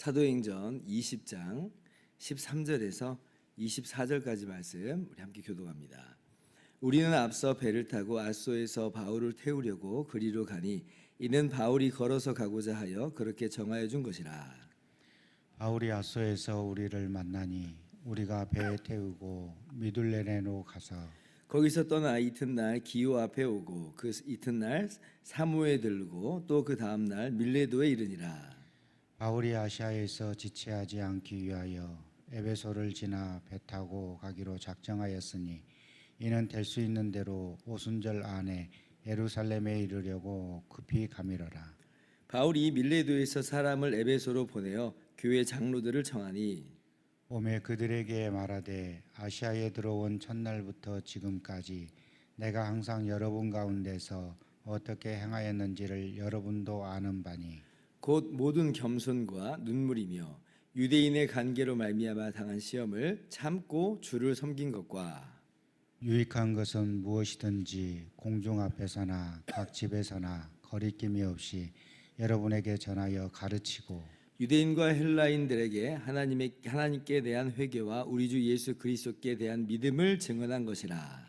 사도행전 20장 13절에서 24절까지 말씀 우리 함께 교독합니다. 우리는 앞서 배를 타고 아소에서 바울을 태우려고 그리로 가니 이는 바울이 걸어서 가고자 하여 그렇게 정하여 준 것이라. 바울이 아소에서 우리를 만나니 우리가 배에 태우고 미둘레네로 가서 거기서 떠나 이튿날 기호 앞에 오고 그 이튿날 사무에 들르고 또 그 다음 날 밀레도에 이르니라. 바울이 아시아에서 지체하지 않기 위하여 에베소를 지나 배 타고 가기로 작정하였으니 이는 될 수 있는 대로 오순절 안에 예루살렘에 이르려고 급히 가미러라. 바울이 밀레도에서 사람을 에베소로 보내어 교회 장로들을 청하니 오매 그들에게 말하되 아시아에 들어온 첫날부터 지금까지 내가 항상 여러분 가운데서 어떻게 행하였는지를 여러분도 아는 바니 곧 모든 겸손과 눈물이며 유대인의 관계로 말미암아 당한 시험을 참고 주를 섬긴 것과 유익한 것은 무엇이든지 공중 앞에서나 각 집에서나 거리낌이 없이 여러분에게 전하여 가르치고 유대인과 헬라인들에게 하나님의 하나님께 대한 회개와 우리 주 예수 그리스도께 대한 믿음을 증언한 것이라.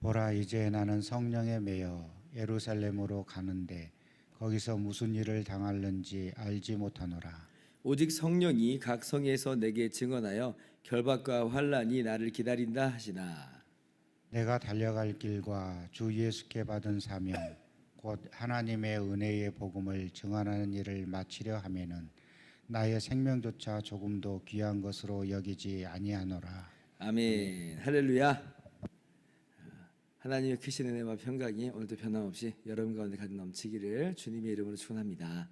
보라 이제 나는 성령에 매여 예루살렘으로 가는데 거기서 무슨 일을 당할는지 알지 못하노라 오직 성령이 각 성에서 내게 증언하여 결박과 환란이 나를 기다린다 하시나. 내가 달려갈 길과 주 예수께 받은 사명 곧 하나님의 은혜의 복음을 증언하는 일을 마치려 하면은 나의 생명조차 조금도 귀한 것으로 여기지 아니하노라 아멘. 할렐루야. 하나님의 크신 은혜와 평강이 오늘도 변함없이 여러분 가운데 가득 넘치기를 주님의 이름으로 축원합니다.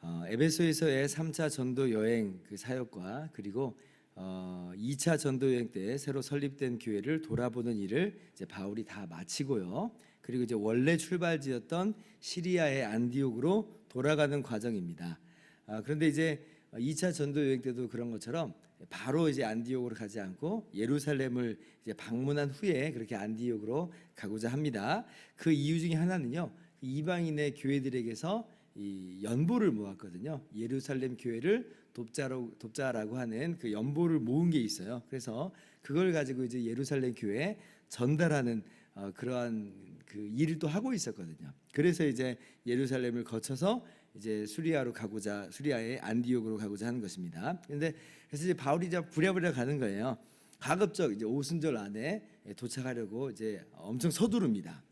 어, 에베소에서의 3차 전도 여행 그 사역과 그리고 어, 2차 전도 여행 때 새로 설립된 교회를 돌아보는 일을 이제 바울이 다 마치고요. 그리고 이제 원래 출발지였던 시리아의 안디옥으로 돌아가는 과정입니다. 아, 그런데 이제 2차 전도 여행 때도 그런 것처럼 바로 이제 안디옥으로 가지 않고 예루살렘을 이제 방문한 후에 그렇게 안디옥으로 가고자 합니다. 그 이유 중에 하나는요. 이방인의 교회들에게서 이 연보를 모았거든요. 예루살렘 교회를 돕자로 돕자라고 하는 그 연보를 모은 게 있어요. 그래서 그걸 가지고 이제 예루살렘 교회에 전달하는 어, 그러한 그 일을 또 하고 있었거든요. 그래서 이제 예루살렘을 거쳐서 이제 수리아로 가고자 수리아의 안디옥으로 가고자 하는 것입니다. 그런데 그래서 이제 바울이 이제 부랴부랴 가는 거예요. 가급적 이제 오순절 안에 도착하려고 이제 엄청 서두릅니다.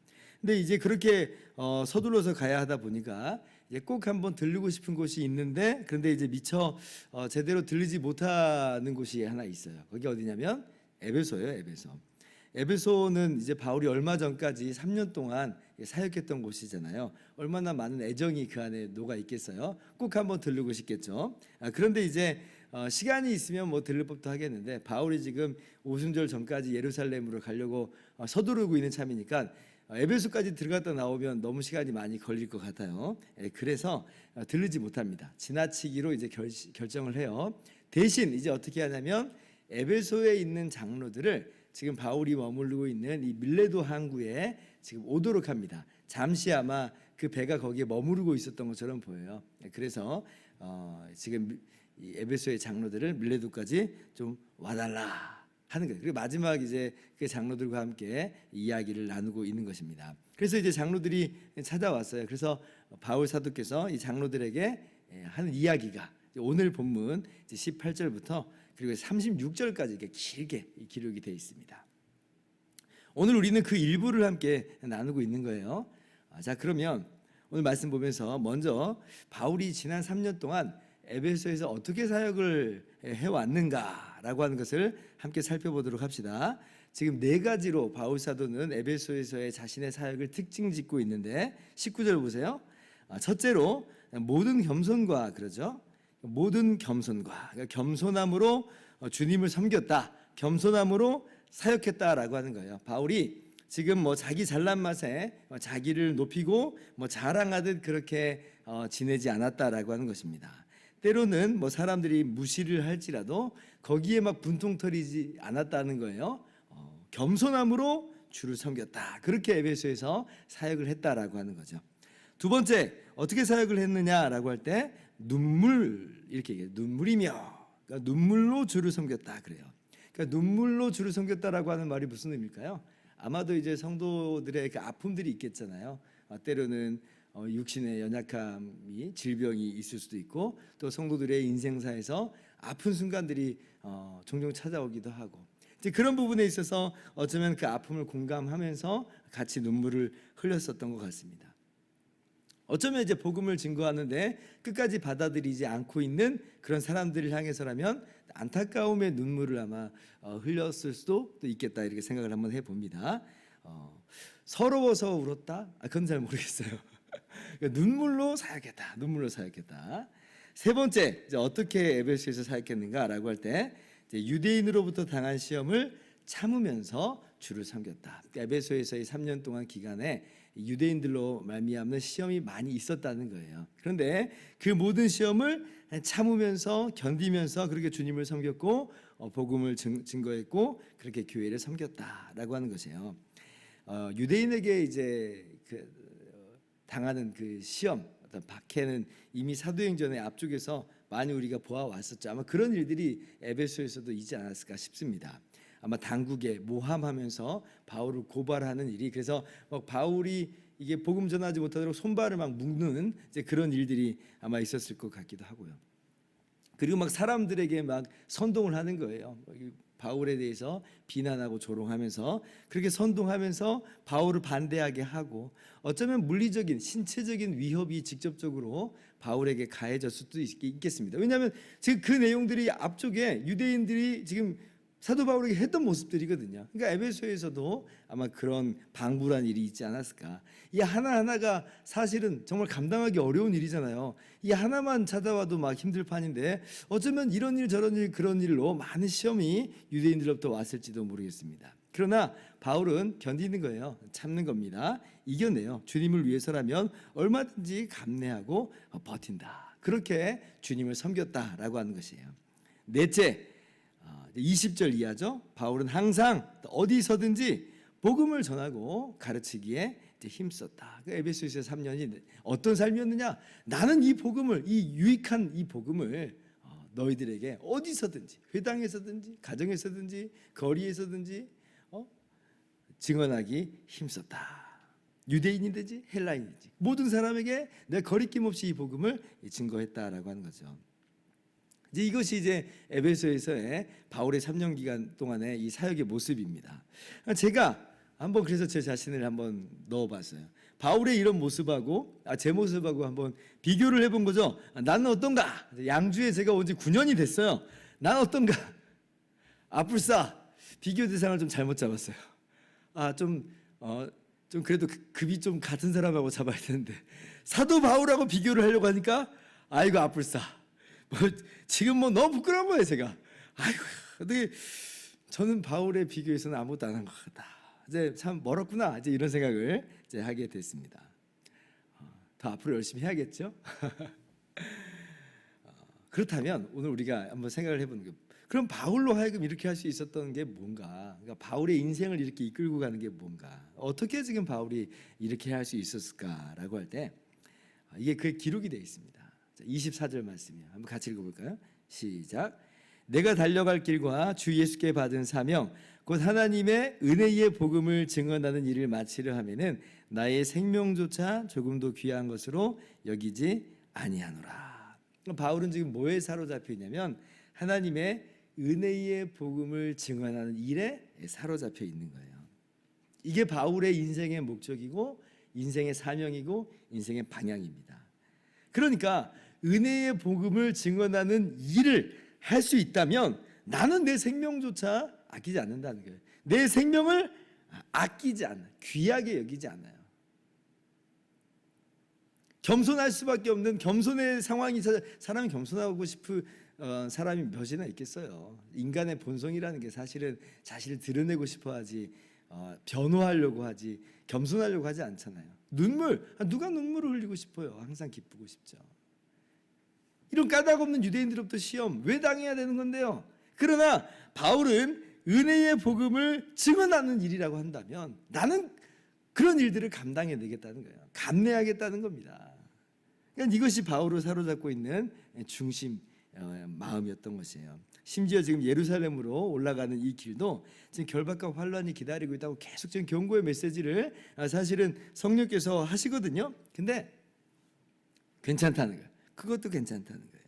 근데 이제 그렇게 어, 서둘러서 가야 하다 보니까 꼭 한번 들르고 싶은 곳이 있는데 그런데 이제 미처 어, 제대로 들리지 못하는 곳이 하나 있어요. 거기 어디냐면 에베소예요, 에베소. 에베소는 이제 바울이 얼마 전까지 3년 동안 사역했던 곳이잖아요. 얼마나 많은 애정이 그 안에 녹아 있겠어요. 꼭 한번 들르고 싶겠죠. 아, 그런데 이제 어, 시간이 있으면 뭐 들를 법도 하겠는데 바울이 지금 오순절 전까지 예루살렘으로 가려고 어, 서두르고 있는 참이니까 어, 에베소까지 들어갔다 나오면 너무 시간이 많이 걸릴 것 같아요. 예, 그래서 어, 들르지 못합니다. 지나치기로 이제 결, 결정을 해요. 대신 이제 어떻게 하냐면 에베소에 있는 장로들을 지금 바울이 머무르고 있는 이 밀레도 항구에 지금 오도록 합니다. 잠시 아마 그 배가 거기에 머무르고 있었던 것처럼 보여요. 예, 그래서 어, 지금 이 에베소의 장로들을 밀레도까지 좀 와달라 하는 거예요. 그리고 마지막 이제 그 장로들과 함께 이야기를 나누고 있는 것입니다. 그래서 이제 장로들이 찾아왔어요. 그래서 바울 사도께서 이 장로들에게 예, 하는 이야기가 오늘 본문 18절부터 그리고 36절까지 이렇게 길게 이 기록이 되어 있습니다. 오늘 우리는 그 일부를 함께 나누고 있는 거예요. 아, 자, 그러면 오늘 말씀 보면서 먼저 바울이 지난 3년 동안 에베소에서 어떻게 사역을 해왔는가라고 하는 것을 함께 살펴보도록 합시다. 지금 네 가지로 바울 사도는 에베소에서의 자신의 사역을 특징 짓고 있는데 19절 보세요. 아, 첫째로 모든 겸손과 그러죠. 모든 겸손과 그러니까 겸손함으로 어, 주님을 섬겼다. 겸손함으로 사역했다라고 하는 거예요. 바울이 지금 뭐 자기 잘난 맛에 어, 자기를 높이고 뭐 자랑하듯 그렇게 어, 지내지 않았다라고 하는 것입니다. 때로는 뭐 사람들이 무시를 할지라도 거기에 막 분통터리지 않았다는 거예요. 어, 겸손함으로 주를 섬겼다. 그렇게 에베소에서 사역을 했다라고 하는 거죠. 두 번째 어떻게 사역을 했느냐라고 할 때 눈물 이렇게 얘기해요. 눈물이며 그러니까 눈물로 주를 섬겼다 그래요. 그러니까 눈물로 주를 섬겼다라고 하는 말이 무슨 의미일까요? 아마도 이제 성도들의 그 아픔들이 있겠잖아요. 어, 때로는 어, 육신의 연약함이 질병이 있을 수도 있고 또 성도들의 인생사에서 아픈 순간들이 어, 종종 찾아오기도 하고 이제 그런 부분에 있어서 어쩌면 그 아픔을 공감하면서 같이 눈물을 흘렸었던 것 같습니다. 어쩌면 이제 복음을 증거하는데 끝까지 받아들이지 않고 있는 그런 사람들을 향해서라면 안타까움의 눈물을 아마 어, 흘렸을 수도 또 있겠다 이렇게 생각을 한번 해봅니다. 어, 서러워서 울었다? 아, 그건 잘 모르겠어요. 그러니까 눈물로 사역했다. 눈물로 사역했다. 세 번째 이제 어떻게 에베소에서 사역했는가라고 할 때 유대인으로부터 당한 시험을 참으면서 주를 섬겼다. 에베소에서의 3년 동안 기간에 유대인들로 말미암는 시험이 많이 있었다는 거예요. 그런데 그 모든 시험을 참으면서 견디면서 그렇게 주님을 섬겼고 어, 복음을 증, 증거했고 그렇게 교회를 섬겼다라고 하는 것이에요. 어, 유대인에게 이제 그 어, 당하는 그 시험 어떤 박해는 이미 사도행전의 앞쪽에서 많이 우리가 보아왔었죠. 아마 그런 일들이 에베소에서도 있지 않았을까 싶습니다. 아마 당국에 모함하면서 바울을 고발하는 일이 그래서 막 바울이 이게 복음 전하지 못하도록 손발을 막 묶는 이제 그런 일들이 아마 있었을 것 같기도 하고요. 그리고 막 사람들에게 막 선동을 하는 거예요. 이 바울에 대해서 비난하고 조롱하면서 그렇게 선동하면서 바울을 반대하게 하고 어쩌면 물리적인 신체적인 위협이 직접적으로 바울에게 가해졌을 수도 있- 있겠습니다. 왜냐하면 지금 그 내용들이 앞쪽에 유대인들이 지금 사도 바울에게 했던 모습들이거든요. 그러니까 에베소에서도 아마 그런 방불한 일이 있지 않았을까. 이 하나하나가 사실은 정말 감당하기 어려운 일이잖아요. 이 하나만 찾아와도 막 힘들 판인데 어쩌면 이런 일 저런 일 그런 일로 많은 시험이 유대인들로부터 왔을지도 모르겠습니다. 그러나 바울은 견디는 거예요. 참는 겁니다. 이겨내요. 주님을 위해서라면 얼마든지 감내하고 버틴다. 그렇게 주님을 섬겼다라고 하는 것이에요. 넷째, 어, 20절 이하죠. 바울은 항상 어디서든지 복음을 전하고 가르치기에 힘썼다. 그 에베소서 3년이 어떤 삶이었느냐? 나는 이 복음을 이 유익한 이 복음을 어, 너희들에게 어디서든지 회당에서든지 가정에서든지 거리에서든지 어? 증언하기 힘썼다. 유대인이든지 헬라인이든지 모든 사람에게 내 거리낌 없이 이 복음을 증거했다라고 하는 거죠. 이제 이것이 이제 에베소에서의 바울의 3년 기간 동안의 이 사역의 모습입니다. 제가 한번 그래서 제 자신을 한번 넣어봤어요. 바울의 이런 모습하고 아, 제 모습하고 한번 비교를 해본 거죠. 아, 나는 어떤가? 양주에 제가 온 지 9년이 됐어요. 난 어떤가? 아뿔싸 비교 대상을 좀 잘못 잡았어요. 아좀 어, 좀 그래도 그- 급이 좀 같은 사람하고 잡아야 되는데 사도 바울하고 비교를 하려고 하니까 아이고 아뿔싸 뭐 지금 뭐 너무 부끄러운 거예요 제가. 아이고 어떻게 저는 바울의 비교에서는 아무것도 안 한 것 같다. 이제 참 멀었구나. 이제 이런 생각을 이제 하게 됐습니다. 어, 더 앞으로 열심히 해야겠죠? 어, 그렇다면 오늘 우리가 한번 생각을 해보는 게 그럼 바울로 하여금 이렇게 할 수 있었던 게 뭔가? 그러니까 바울의 인생을 이렇게 이끌고 가는 게 뭔가? 어떻게 지금 바울이 이렇게 할 수 있었을까라고 할때 아, 이게 그 기록이 되어 있습니다. 자, 24절 말씀이요. 한번 같이 읽어볼까요? 시작. 내가 달려갈 길과 주 예수께 받은 사명 곧 하나님의 은혜의 복음을 증언하는 일을 마치려 하면은 나의 생명조차 조금도 귀한 것으로 여기지 아니하노라. 바울은 지금 뭐에 사로잡혀 있냐면 하나님의 은혜의 복음을 증언하는 일에 사로잡혀 있는 거예요. 이게 바울의 인생의 목적이고 인생의 사명이고 인생의 방향입니다. 그러니까 은혜의 복음을 증언하는 일을 할 수 있다면 나는 내 생명조차 아끼지 않는다는 거예요. 내 생명을 아끼지 않아, 귀하게 여기지 않아요. 겸손할 수밖에 없는 겸손의 상황이 사람이 겸손하고 싶은 어, 사람이 몇이나 있겠어요. 인간의 본성이라는 게 사실은 자신을 드러내고 싶어 하지 어, 변호하려고 하지 겸손하려고 하지 않잖아요. 눈물 아, 누가 눈물을 흘리고 싶어요. 항상 기쁘고 싶죠. 이런 까닭 없는 유대인들로부터 시험 왜 당해야 되는 건데요? 그러나 바울은 은혜의 복음을 증언하는 일이라고 한다면 나는 그런 일들을 감당해 내겠다는 거예요. 감내하겠다는 겁니다. 그러니까 이것이 바울을 사로잡고 있는 중심 어, 마음이었던 것이에요. 심지어 지금 예루살렘으로 올라가는 이 길도 지금 결박과 환란이 기다리고 있다고 계속 지금 경고의 메시지를 아, 사실은 성령께서 하시거든요. 근데 괜찮다는 거예요. 그것도 괜찮다는 거예요.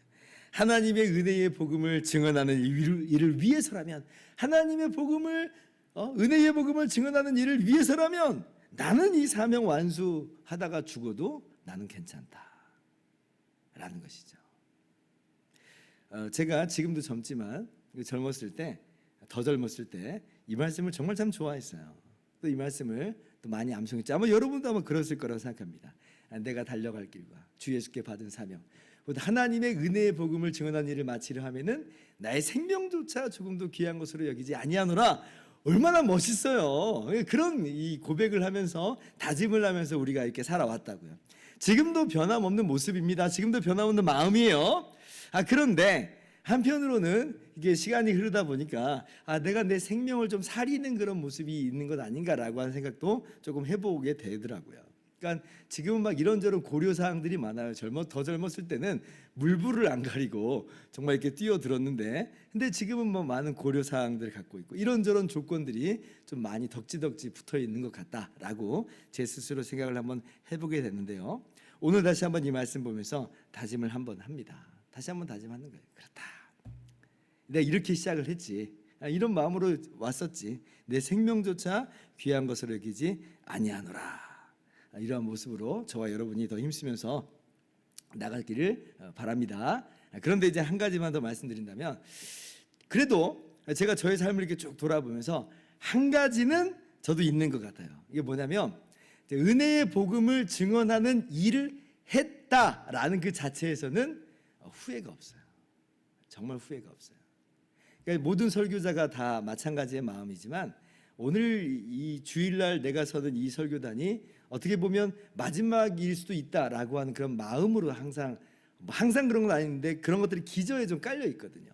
하나님의 은혜의 복음을 증언하는 일을, 위해서라면 하나님의 복음을 어, 은혜의 복음을 증언하는 일을 위해서라면 나는 이 사명 완수하다가 죽어도 나는 괜찮다 라는 것이죠. 어, 제가 지금도 젊지만 젊었을 때 더 젊었을 때 이 말씀을 정말 참 좋아했어요. 또 이 말씀을 또 많이 암송했죠. 아마 여러분도 아마 그랬을 거라고 생각합니다. 아, 내가 달려갈 길과 주 예수께 받은 사명, 곧 하나님의 은혜의 복음을 증언한 일을 마치려 하면은 나의 생명조차 조금도 귀한 것으로 여기지 아니하노라. 얼마나 멋있어요. 그런 이 고백을 하면서 다짐을 하면서 우리가 이렇게 살아왔다고요. 지금도 변함없는 모습입니다. 지금도 변함없는 마음이에요. 아 그런데 한편으로는 이게 시간이 흐르다 보니까 아 내가 내 생명을 좀 사리는 그런 모습이 있는 것 아닌가라고 하는 생각도 조금 해보게 되더라고요. 그러니까 지금은 막 이런저런 고려 사항들이 많아요. 젊어 더 젊었을 때는 물불을 안 가리고 정말 이렇게 뛰어들었는데, 근데 지금은 뭐 많은 고려 사항들을 갖고 있고 이런저런 조건들이 좀 많이 덕지덕지 붙어 있는 것 같다라고 제 스스로 생각을 한번 해보게 됐는데요. 오늘 다시 한번 이 말씀 보면서 다짐을 한번 합니다. 다시 한번 다짐하는 거예요. 그렇다. 내가 이렇게 시작을 했지. 아, 이런 마음으로 왔었지. 내 생명조차 귀한 것으로 여기지 아니하노라. 아, 이러한 모습으로 저와 여러분이 더 힘쓰면서 나가기를 어, 바랍니다. 아, 그런데 이제 한 가지만 더 말씀드린다면 그래도 제가 저의 삶을 이렇게 쭉 돌아보면서 한 가지는 저도 있는 것 같아요. 이게 뭐냐면 은혜의 복음을 증언하는 일을 했다라는 그 자체에서는 후회가 없어요. 정말 후회가 없어요. 그러니까 모든 설교자가 다 마찬가지의 마음이지만 오늘 이 주일날 내가 서는 이 설교단이 어떻게 보면 마지막일 수도 있다라고 하는 그런 마음으로 항상 뭐 항상 그런 건 아닌데 그런 것들이 기저에 좀 깔려 있거든요.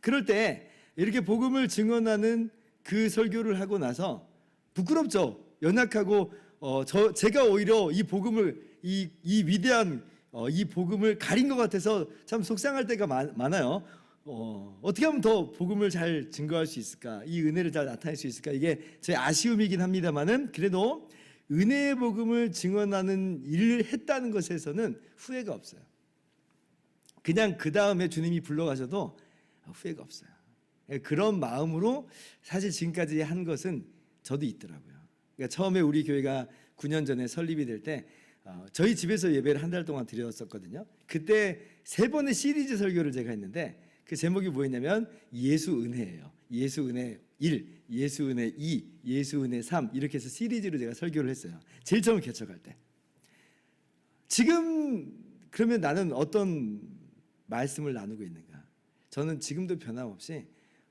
그럴 때 이렇게 복음을 증언하는 그 설교를 하고 나서 부끄럽죠. 연약하고 어, 저 제가 오히려 이 복음을 이, 이 위대한 어, 이 복음을 가린 것 같아서 참 속상할 때가 많, 많아요. 어, 어떻게 하면 더 복음을 잘 증거할 수 있을까? 이 은혜를 잘 나타낼 수 있을까? 이게 제 아쉬움이긴 합니다만은 그래도 은혜의 복음을 증언하는 일을 했다는 것에서는 후회가 없어요. 그냥 그 다음에 주님이 불러가셔도 후회가 없어요. 예, 그런 마음으로 사실 지금까지 한 것은 저도 있더라고요. 그러니까 처음에 우리 교회가 9년 전에 설립이 될때 어, 저희 집에서 예배를 한 달 동안 드렸었거든요. 그때 세 번의 시리즈 설교를 제가 했는데 그 제목이 뭐였냐면 예수 은혜예요. 예수 은혜 1, 예수 은혜 2, 예수 은혜 3 이렇게 해서 시리즈로 제가 설교를 했어요. 제일 처음 개척할 때. 지금 그러면 나는 어떤 말씀을 나누고 있는가? 저는 지금도 변함없이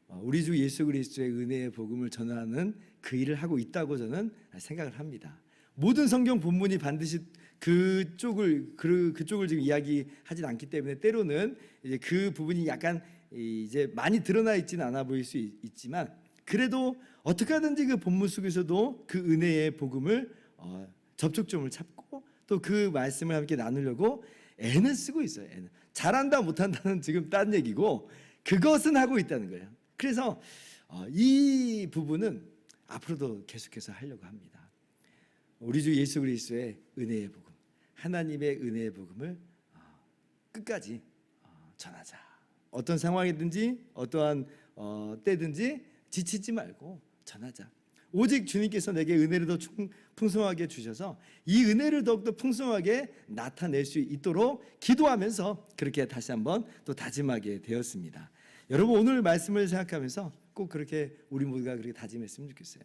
어, 우리 주 예수 그리스도의 은혜의 복음을 전하는 그 일을 하고 있다고 저는 생각을 합니다. 모든 성경 본문이 반드시 그쪽을 그 그쪽을 지금 이야기하진 않기 때문에 때로는 이제 그 부분이 약간 이제 많이 드러나 있지는 않아 보일 수 있, 있지만 그래도 어떻게 하든지 그 본문 속에서도 그 은혜의 복음을 어, 접촉점을 찾고 또 그 말씀을 함께 나누려고 애는 쓰고 있어요. 애는 잘한다 못한다는 지금 딴 얘기고 그것은 하고 있다는 거예요. 그래서 어, 이 부분은 앞으로도 계속해서 하려고 합니다. 우리 주 예수 그리스도의 은혜의 복음, 하나님의 은혜의 복음을 어, 끝까지 어, 전하자. 어떤 상황이든지 어떠한 어, 때든지 지치지 말고 전하자. 오직 주님께서 내게 은혜를 더 충- 풍성하게 주셔서 이 은혜를 더욱더 풍성하게 나타낼 수 있도록 기도하면서 그렇게 다시 한번 또 다짐하게 되었습니다. 여러분 오늘 말씀을 생각하면서 꼭 그렇게 우리 모두가 그렇게 다짐했으면 좋겠어요.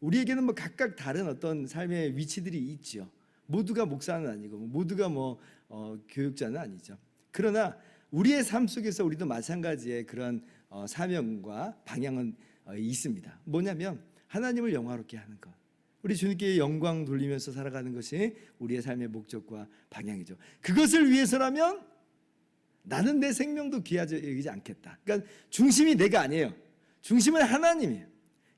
우리에게는 뭐 각각 다른 어떤 삶의 위치들이 있죠. 모두가 목사는 아니고 모두가 뭐 어, 교육자는 아니죠. 그러나 우리의 삶 속에서 우리도 마찬가지의 그런 어, 사명과 방향은 어, 있습니다. 뭐냐면 하나님을 영화롭게 하는 것. 우리 주님께 영광 돌리면서 살아가는 것이 우리의 삶의 목적과 방향이죠. 그것을 위해서라면 나는 내 생명도 귀하지 여기지 않겠다. 그러니까 중심이 내가 아니에요. 중심은 하나님이에요.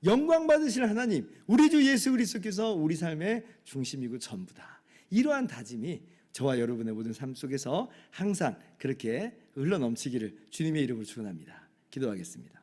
영광 받으실 하나님, 우리 주 예수 그리스도께서 우리 삶의 중심이고 전부다. 이러한 다짐이 저와 여러분의 모든 삶 속에서 항상 그렇게 흘러 넘치기를 주님의 이름으로 축원합니다. 기도하겠습니다.